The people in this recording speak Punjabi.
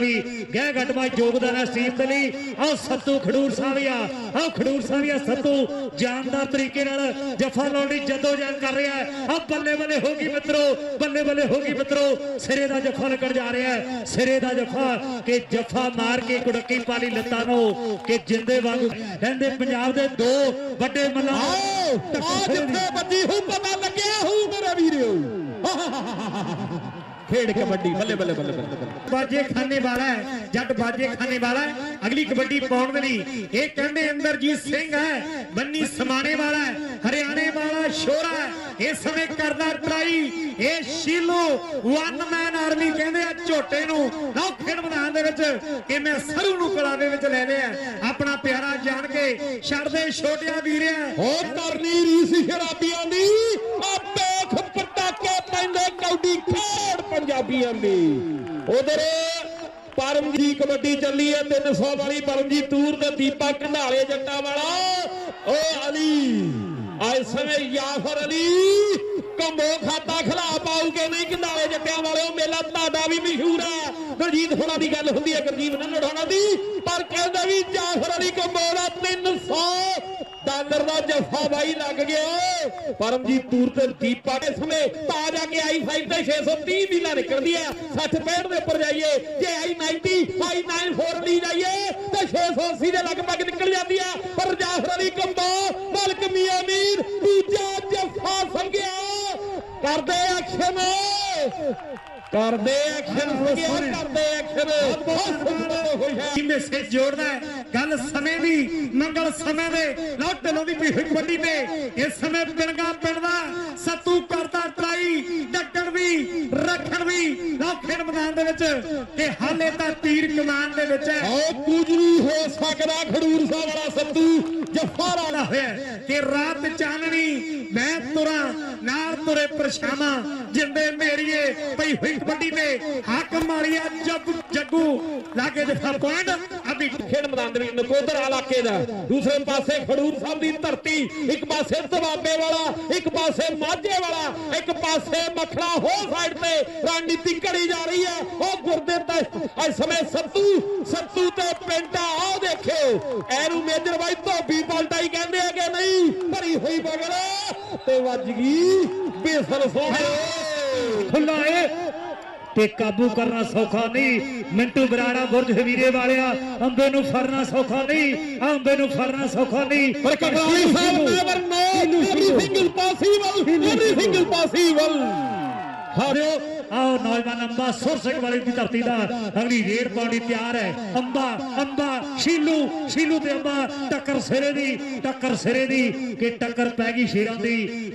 ਵੀ ਗਹਿ ਘਟਵਾ ਯੋਗਦਾਨ ਹੈ ਸਟੀਮ ਦੇ ਲਈ। ਆਹ ਸੱਤੂ ਖਡੂਰ ਸਾਹਿਬਿਆ ਆਹ ਖਡੂਰ ਸਾਹਿਬਿਆ ਸੱਤੂ। ਜਾਨਦਾਰ ਤਰੀਕੇ ਨਾਲ ਜਫਾ ਦੀ ਜੱਦੋ ਜਹਿਦ ਕਰ ਰਿਹਾ ਹੈ। ਆਹ ਬੱਲੇ ਬੱਲੇ ਹੋ ਗਈ ਮਿੱਤਰੋ ਬੱਲੇ ਬੱਲੇ ਹੋ ਗਈ ਮਿੱਤਰੋ। ਸਿਰੇ ਦਾ ਜਫਾ ਲੱਗਣ ਜਾ ਰਿਹਾ ਹੈ। ਸਿਰੇ ਦਾ ਜਫਾ ਕਿ ਜਫਾ ਮਾਰ ਕੇ ਕੁੜਕੀ ਪਾਲੀ ਲੱਤਾਂ ਨੂੰ ਕਿ ਜਿੰਦੇ ਵਾਂਗ ਕਹਿੰਦੇ ਪੰਜਾਬ ਦੇ ਦੋ ਵੱਡੇ ਮੱਲਾਂ ਆਓ ਆ ਜਿੱਥੇ ਵੱਜੀ ਹੂ ਪਤਾ ਲੱਗਿਆ ਹੂ ਮੇਰੇ ਵੀਰੋ। ਖੇਡ ਕਬੱਡੀ ਬੱਲੇ ਬੱਲੇ ਬੱਲੇ ਬੱਲੇ। ਬਾਜੇ ਖਾਨੇ ਵਾਲਾ ਹੈ ਜੱਟ ਬਾਜੇ ਖਾਨੇ ਵਾਲਾ ਹੈ। ਅਗਲੀ ਕਬੱਡੀ ਪਾਉਣ ਦੇ ਲਈ ਇਹ ਕਹਿੰਦੇ ਅੰਦਰਜੀਤ ਸਿੰਘ ਹੈ ਬੰਨੀ ਸਮਾਣੇ ਵਾਲਾ ਹੈ ਹਰਿਆਣੇ ਵਾਲਾ ਸ਼ੋਰਾ ਹੈ। ਇਸ ਸਮੇਂ ਕਰਦਾ ਟਰਾਈ ਇਹ ਸ਼ੀਲੂ ਵਨ ਮੈਨ ਆਰਮੀ ਕਹਿੰਦੇ ਆ ਝੋਟੇ ਨੂੰ। ਲਓ ਖੇਡ ਮੈਦਾਨ ਦੇ ਵਿੱਚ ਕਿ ਮੈਂ ਸਰੂ ਨੂੰ ਕਲਾ ਦੇ ਵਿੱਚ ਲੈ ਲਿਆ। ਆਪਣਾ ਪਿਆਰਾ ਜਾਣ ਕੇ ਛੱਡਦੇ ਛੋਟਿਆਂ ਵੀਰਿਆ। ਹੋ ਕਰਨੀ ਰੀਸ ਸ਼ਰਾਬੀਆਂ ਦੀ। ਖੇਡ ਪੰਜਾਬੀਆਂ ਉਧਰ ਪਰਮਜੀਤ ਕਬੱਡੀ ਚੱਲੀ ਹੈ 300 ਵਾਲੀ ਪਰਮਜੀਤ ਤੂਰ ਤੇ ਦੀਪਾ ਕੰਧਾਲੇ ਜੱਟਾਂ ਵਾਲਾ। ਓ ਅਲੀ ਅੱਜ ਸਮੇਂ ਯਾਫਰ ਅਲੀ, ਕੰਬੋ ਖਾਤਾ ਖਿਲਾ ਪਾਉਗੇ ਨਹੀਂ ਕੰਧਾਲੇ ਜੱਟਿਆਂ ਵਾਲਿਓ, ਮੇਲਾ ਤੁਹਾਡਾ ਵੀ ਮਸ਼ਹੂਰ ਹੈ। ਗੁਰਜੀਤ ਹੋਣਾ ਦੀ ਗੱਲ ਹੁੰਦੀ ਹੈ, ਗੁਰਜੀਤ ਨੰਨੜ ਦੀ, ਪਰ ਕਹਿੰਦਾ ਵੀ ਜਾਫਰ ਅਲੀ ਕੰਬੋ ਜੱਫਾ ਬਾਈ ਲੱਗ ਗਿਆ। ਪਰਮਜੀਤ ਤੂਰ ਤੇ ਦੀਪਾ ਦੇ ਸਮੇਂ। ਤਾਂ ਜਾ ਕੇ ਆਈ 5 ਤੇ 630 ਦੀ ਲਾ ਨਿਕਲਦੀ ਹੈ 60 65 ਦੇ ਉੱਪਰ ਜਾਈਏ। ਜੇ ਆਈ 90 ਆਈ 94 ਲਈ ਜਾਈਏ, ਤੇ 680 ਦੇ ਲਗਭਗ ਨਿਕਲ ਜਾਂਦੀ ਹੈ ਕਰਦੇ ਐਕਸ਼ਨ ਸੰਗਿਆ ਕਰਦੇ ਐਕਸ਼ਨ। ਬਹੁਤ ਸੁੰਦਰ ਹੋਈ ਹੈ? ਕੀ ਮੈਸੇਜ ਜੋੜਦਾ ਗੱਲ ਸਮੇਂ ਦੀ ਮੰਗਲ ਸਮੇਂ ਦੇ ਲਓ ਢਿੱਲੋਂ ਦੀ ਪੀੜੀ ਕਬੱਡੀ ਤੇ। ਇਸ ਸਮੇਂ ਪਿੰਗਾ ਪਿੰਡਦਾ ਸੱਤੂ ਕਰਦਾ ਟਰਾਈ ਡੱਕਣ ਵੀ ਰੱਖਣ ਵੀ। ਲਓ ਖੇਡ ਮੈਦਾਨ ਦੇ ਵਿੱਚ ਕਿ ਹਾਲੇ ਤਾਂ ਤੀਰ ਕਮਾਨ ਦੇ ਵਿੱਚ ਹੈ। ਓ ਕੁਝ ਹੋ ਸਕਦਾ ਖਡੂਰ ਸਾਹਿਬ ਵਾਲਾ ਸੱਤੂ ਜੱਫਾ ਵਾਲਾ ਹੋਇਆ। ਕਿ ਰਾਤ ਚਾਨਣੀ ਮੈਂ ਤੁਰਾਂ ਨਾਲ ਤੁਰੇ ਪਰਛਾਵਾਂ, ਜਿੰਦੇ ਮੇਰੀਏ ਪਈ ਹੋਈ ਕਬੱਡੀ ਤੇ। ਹੱਕ ਮਾਰਿਆ ਜੱਗ ਜੱਗੂ, ਲਾਗੇ ਜਫਾ ਪੁਆਇੰਟ ਅਭੀ ਖੇਡ ਮੈਦਾਨ ਦੇ ਵਿੱਚ ਨਕੋਦਰ ਇਲਾਕੇ ਦਾ। ਦੂਸਰੇ ਪਾਸੇ ਖਡੂਰ ਸਾਹਿਬ ਦੀ ਧਰਤੀ, ਇੱਕ ਪਾਸੇ ਦਬਾਬੇ ਵਾਲਾ, ਇੱਕ ਪਾਸੇ ਮਾਝੇ ਵਾਲਾ, ਇੱਕ ਪਾਸੇ ਮਖੜਾ ਹੋ ਸਾਈਡ ਤੇ ਰਣਨੀਤੀ ਘੜੀ ਜਾ ਰਹੀ ਹੈ। ਉਹ ਗੁਰਦੇ ਤੇ ਅੱਜ ਸਮੇਂ ਸੱਤੂ ਸੱਤੂ ਤੇ ਪਿੰਡਾ ਆਹ ਦੇਖਿਓ। ਐਰੂ ਮੇਜਰ ਬਾਈ ਧੋਬੀ ਪਲਟਾਈ ਕਹਿੰਦੇ ਆ ਕਿ ਨਹੀਂ ਭਰੀ ਹੋਈ ਬਗਲ ਤੇ ਵੱਜ ਗਈ। ਬੇਸਰ ਸੋਹਣੇ ਖੁੱਲਾ ਏ ਤੇ ਕਾਬੂ ਕਰਨਾ ਸੌਖਾ ਨਹੀਂ। ਮਿੰਟੂ ਬਰਾੜਾ ਬੁਰਜ ਹਵੀਰੇ ਵਾਲਿਆ ਅੰਬੇ ਨੂੰ ਫੜਨਾ ਸੌਖਾ ਨਹੀਂ। ਅੰਬੇ ਨੂੰ ਫੜਨਾ ਸੌਖਾ ਨਹੀਂ। ਪਰ Katrali Sahib never no is possible everything is possible. ਹਾਰਿਓ। ਆਓ ਨੌਜਵਾਨ ਅੰਬਾ ਸੁਰ ਸਿੰਘ ਵਾਲੀ ਦੀ ਧਰਤੀ ਦਾ ਅਗਲੀ ਰੇਡ ਪਾਉਣ ਲਈ ਤਿਆਰ ਹੈ। ਅੰਬਾ ਅੰਬਾ ਸ਼ੀਲੂ ਸ਼ੀਲੂ ਤੇ ਅੰਬਾ, ਟੱਕਰ ਸਿਰੇ ਦੀ, ਟੱਕਰ ਸਿਰੇ ਦੀ, ਕਿ ਟੱਕਰ ਪੈ ਗਈ ਸ਼ੇਰਾਂ ਦੀ।